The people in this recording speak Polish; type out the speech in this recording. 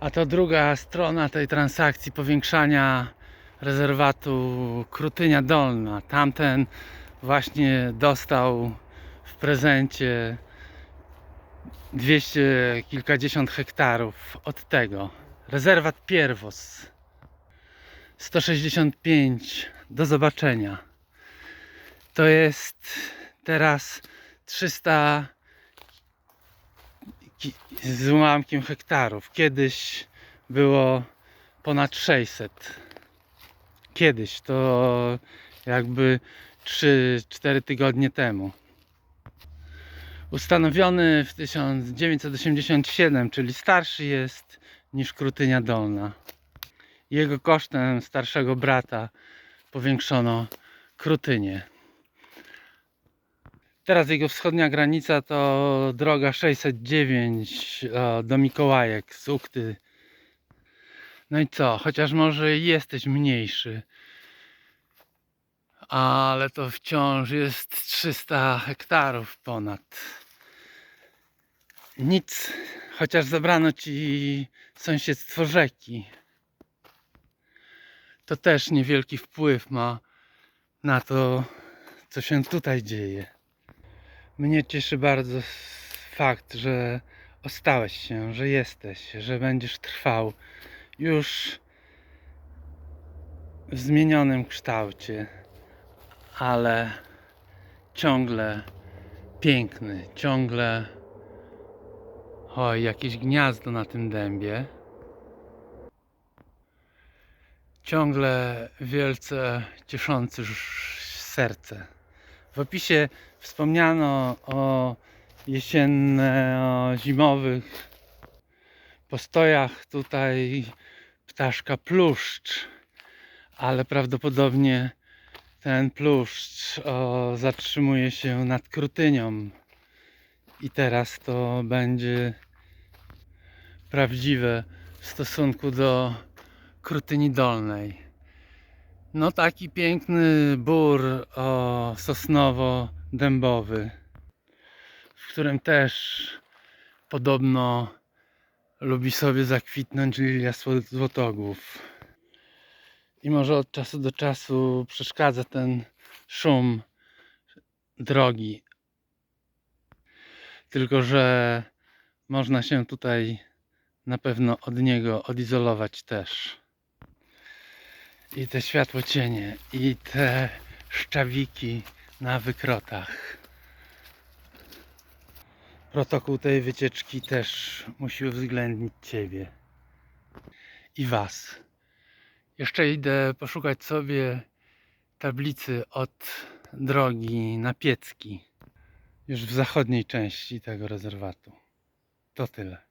A to druga strona tej transakcji powiększania rezerwatu Krutynia Dolna. Tamten właśnie dostał w prezencie 200 kilkadziesiąt hektarów od tego. Rezerwat Pierwos 165 do zobaczenia. To jest teraz 300 ki- z ułamkiem hektarów. Kiedyś było ponad 600. Kiedyś to jakby 3-4 tygodnie temu. Ustanowiony w 1987, czyli starszy jest niż Krutynia Dolna. Jego kosztem starszego brata powiększono Krutynię. Teraz jego wschodnia granica to droga 609 e, do Mikołajek z Ukty. No i co? Chociaż może jesteś mniejszy, ale to wciąż jest 300 hektarów ponad. Nic, chociaż zabrano ci sąsiedztwo rzeki. To też niewielki wpływ ma na to, co się tutaj dzieje. Mnie cieszy bardzo fakt, że ostałeś się, że jesteś, że będziesz trwał już w zmienionym kształcie, ale ciągle piękny, ciągle oj, jakieś gniazdo na tym dębie. Ciągle wielce cieszący serce. W opisie wspomniano o jesienno-zimowych postojach tutaj ptaszka pluszcz, ale prawdopodobnie ten pluszcz o, zatrzymuje się nad Krutynią i teraz to będzie prawdziwe w stosunku do Krutyni Dolnej. No taki piękny bór o sosnowo-dębowy, w którym też podobno lubi sobie zakwitnąć lilia złotogłów. I może od czasu do czasu przeszkadza ten szum drogi. Tylko, że można się tutaj na pewno od niego odizolować też i te światło cienie i te szczawiki na wykrotach. Protokół tej wycieczki też musi uwzględnić Ciebie i Was. Jeszcze idę poszukać sobie tablicy od drogi na Piecki, już w zachodniej części tego rezerwatu. To tyle.